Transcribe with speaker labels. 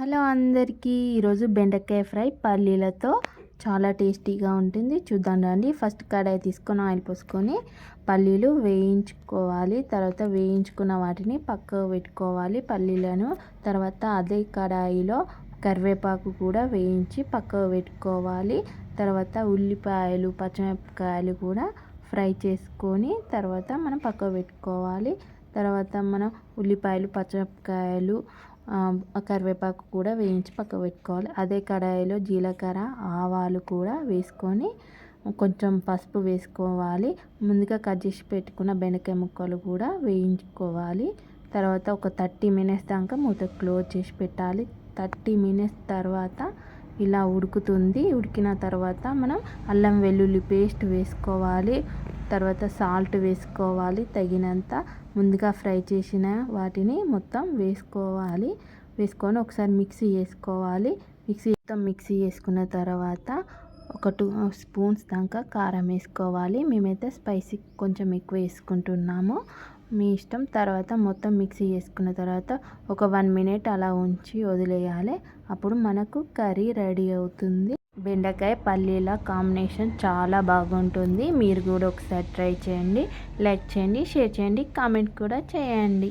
Speaker 1: Hello అందరికీ ఈరోజు బెండకాయ ఫ్రై పల్లీలతో చాలా టేస్టీగా ఉంటుంది. చూద్దాం రండి. ఫస్ట్ కడాయి తీసుకొని ఆయిల్ పోసుకొని పల్లీలు వేయించుకోవాలి. తర్వాత వేయించుకున్న వాటిని పక్కకు పెట్టుకోవాలి పల్లీలను. తర్వాత అదే కడాయిలో కరివేపాకు కూడా వేయించి పక్కకు పెట్టుకోవాలి. తర్వాత ఉల్లిపాయలు పచ్చిమిరపకాయలు కూడా ఫ్రై చేసుకొని తర్వాత మనం పక్కకు పెట్టుకోవాలి. తర్వాత మనం ఉల్లిపాయలు పచ్చిమిరపకాయలు కరివేపాకు కూడా వేయించి పక్కకు పెట్టుకోవాలి. అదే కడాయిలో జీలకర్ర ఆవాలు కూడా వేసుకొని కొంచెం పసుపు వేసుకోవాలి. ముందుగా కట్ చేసి పెట్టుకున్న బెండకాయ ముక్కలు కూడా వేయించుకోవాలి. తర్వాత ఒక థర్టీ మినిట్స్ దాకా మూత క్లోజ్ చేసి పెట్టాలి. థర్టీ మినిట్స్ తర్వాత ఇలా ఉడుకుతుంది. ఉడికిన తర్వాత మనం అల్లం వెల్లుల్లి పేస్ట్ వేసుకోవాలి. తర్వాత సాల్ట్ వేసుకోవాలి. తగినంత ముందుగా ఫ్రై చేసిన వాటిని మొత్తం వేసుకోవాలి. వేసుకొని ఒకసారి మిక్సీ వేసుకోవాలి. మిక్సీ మొత్తం మిక్సీ వేసుకున్న తర్వాత ఒక టూ స్పూన్స్ దాకా కారం వేసుకోవాలి. మేమైతే స్పైసీ కొంచెం ఎక్కువ వేసుకుంటున్నాము. మీ ఇష్టం తర్వాత మొత్తం మిక్సీ చేసుకున్న తర్వాత ఒక వన్ మినిట్ అలా ఉంచి వదిలేయాలి. అప్పుడు మనకు కర్రీ రెడీ అవుతుంది. బెండకాయ పల్లీల కాంబినేషన్ చాలా బాగుంటుంది. మీరు కూడా ఒకసారి ట్రై చేయండి. లైక్ చేయండి షేర్ చేయండి కామెంట్ కూడా చేయండి.